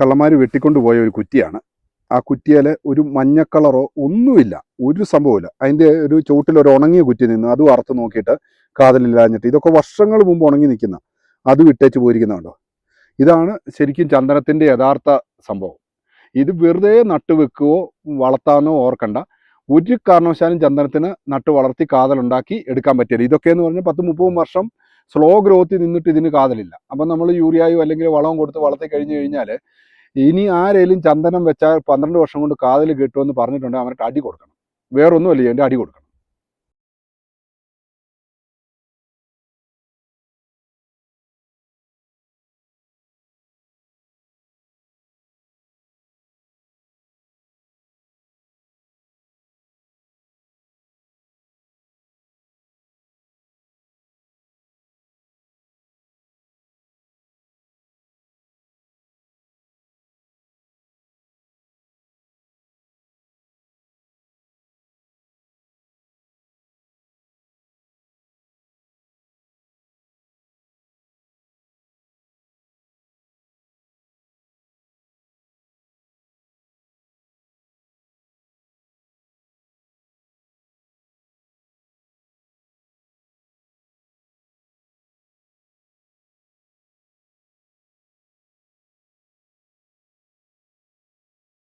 കള്ളന്മാർ വെട്ടിക്കൊണ്ട് പോയ ഒരു കുറ്റിയാണ്. ആ കുറ്റിയിൽ ഒരു മഞ്ഞ കളറോ ഒന്നുമില്ല. ഒരു സംഭവമില്ല അതിന്റെ ഒരു ചുവട്ടിൽ ഒരു ഉണങ്ങിയ കുറ്റി നിന്ന് അത് വറുത്ത് നോക്കിയിട്ട് കാതലില്ലാഞ്ഞിട്ട് ഇതൊക്കെ വർഷങ്ങൾ മുമ്പ് ഉണങ്ങി നിൽക്കുന്ന അത് വിട്ടേച്ച് പോയിരിക്കുന്നുണ്ടോ ഇതാണ് ശരിക്കും ചന്ദനത്തിന്റെ യഥാർത്ഥ സംഭവം. ഇത് വെറുതെ നട്ടുവെക്കുകയോ വളർത്താനോ ഓർക്കണ്ട. ഒരു കാരണവശാലും ചന്ദനത്തിന് നട്ട് വളർത്തി കാതലുണ്ടാക്കി എടുക്കാൻ പറ്റില്ല. ഇതൊക്കെയെന്ന് പറഞ്ഞാൽ പത്ത് മുപ്പതും വർഷം സ്ലോ ഗ്രോത്തിൽ നിന്നിട്ട് ഇതിന് കാതലില്ല. അപ്പം നമ്മൾ യൂറിയായോ അല്ലെങ്കിൽ വളവും കൊടുത്ത് വളർത്തി കഴിഞ്ഞ് കഴിഞ്ഞാൽ ഇനി ആരേലും ചന്ദനം വെച്ചാൽ പന്ത്രണ്ട് വർഷം കൊണ്ട് കാതൽ കിട്ടുമെന്ന് പറഞ്ഞിട്ടുണ്ടെങ്കിൽ അവർക്ക് അടി കൊടുക്കണം. വേറൊന്നുമല്ല എന്റെ അടി കൊടുക്കണം.